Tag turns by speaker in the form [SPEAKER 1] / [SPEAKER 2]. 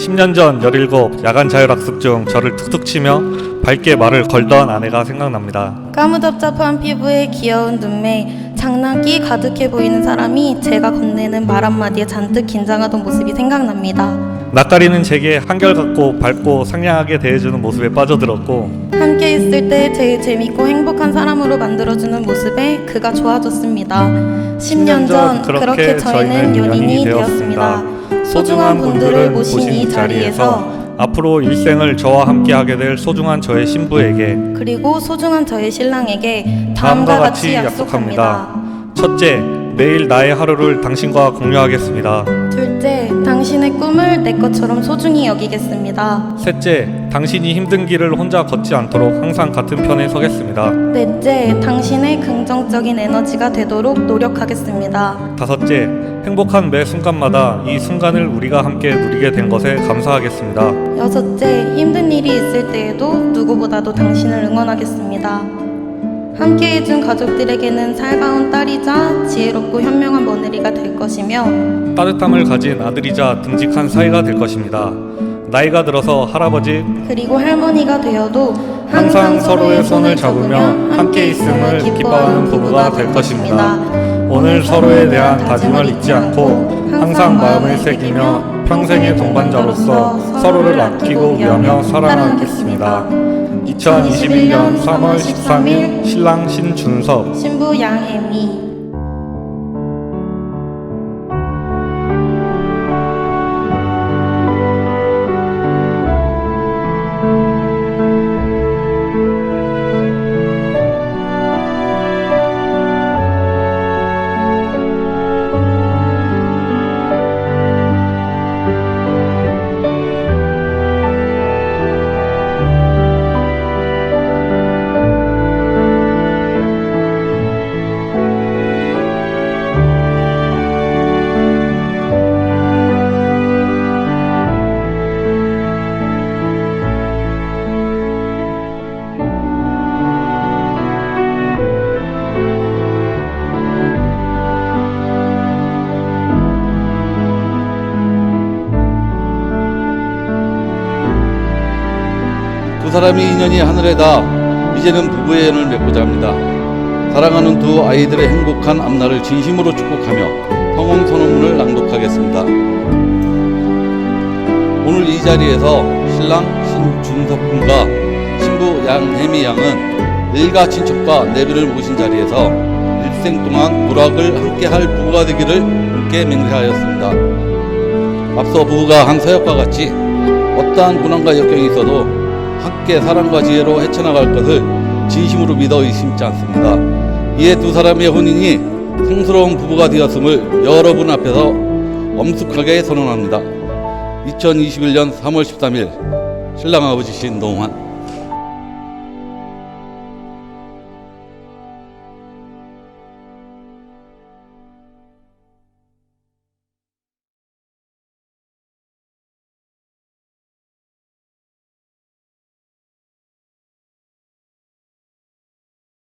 [SPEAKER 1] 10년 전 17 야간 자율학습 중 저를 툭툭 치며 밝게 말을 걸던 아내가 생각납니다.
[SPEAKER 2] 까무잡잡한 피부에 귀여운 눈매, 장난기 가득해 보이는 사람이 제가 건네는 말 한마디에 잔뜩 긴장하던 모습이 생각납니다.
[SPEAKER 1] 낯가리는 제게 한결같고 밝고 상냥하게 대해주는 모습에 빠져들었고
[SPEAKER 2] 함께 있을 때 제일 재밌고 행복한 사람으로 만들어주는 모습에 그가 좋아졌습니다. 10년 전 그렇게 저희는 연인이 되었습니다. 소중한 분들을 모신 이 자리에서
[SPEAKER 1] 앞으로 일생을 저와 함께 하게 될 소중한 저의 신부에게
[SPEAKER 2] 그리고 소중한 저의 신랑에게
[SPEAKER 1] 다음과 같이 약속합니다. 첫째, 매일 나의 하루를 당신과 공유하겠습니다.
[SPEAKER 2] 둘째, 당신의 꿈을 내 것처럼 소중히 여기겠습니다.
[SPEAKER 1] 셋째, 당신이 힘든 길을 혼자 걷지 않도록 항상 같은 편에 서겠습니다.
[SPEAKER 2] 넷째, 당신의 긍정적인 에너지가 되도록 노력하겠습니다.
[SPEAKER 1] 다섯째, 행복한 매 순간마다 이 순간을 우리가 함께 누리게 된 것에 감사하겠습니다.
[SPEAKER 2] 여섯째, 힘든 일이 있을 때에도 누구보다도 당신을 응원하겠습니다. 함께 해준 가족들에게는 살가운 딸이자 지혜롭고 현명한 며느리가 될 것이며
[SPEAKER 1] 따뜻함을 가진 아들이자 듬직한 사이가 될 것입니다. 나이가 들어서 할아버지,
[SPEAKER 2] 그리고 할머니가 되어도
[SPEAKER 1] 항상 서로의 손을 잡으며 함께 있음을 기뻐하는 부부가 될 것입니다. 오늘 서로에 대한 다짐을 잊지 않고 항상 마음을 새기며 평생의 동반자로서 서로를 아끼고 위하며 살아가겠습니다. 2021년 3월 13일 신랑 신준섭
[SPEAKER 2] 신부 양혜미
[SPEAKER 3] 두 사람의 인연이 하늘에 닿아 이제는 부부의 연을 맺고자 합니다. 사랑하는 두 아이들의 행복한 앞날을 진심으로 축복하며 성혼 선언문을 낭독하겠습니다. 오늘 이 자리에서 신랑 신준석 군과 신부 양혜미 양은 일가 친척과 내비를 모신 자리에서 일생 동안 불악을 함께할 부부가 되기를 함께 맹세하였습니다. 앞서 부부가 한 서역과 같이 어떠한 고난과 역경이 있어도 함께 사랑과 지혜로 헤쳐나갈 것을 진심으로 믿어 의심치 않습니다. 이에 두 사람의 혼인이 성스러운 부부가 되었음을 여러분 앞에서 엄숙하게 선언합니다. 2021년 3월 13일 신랑 아버지 신동환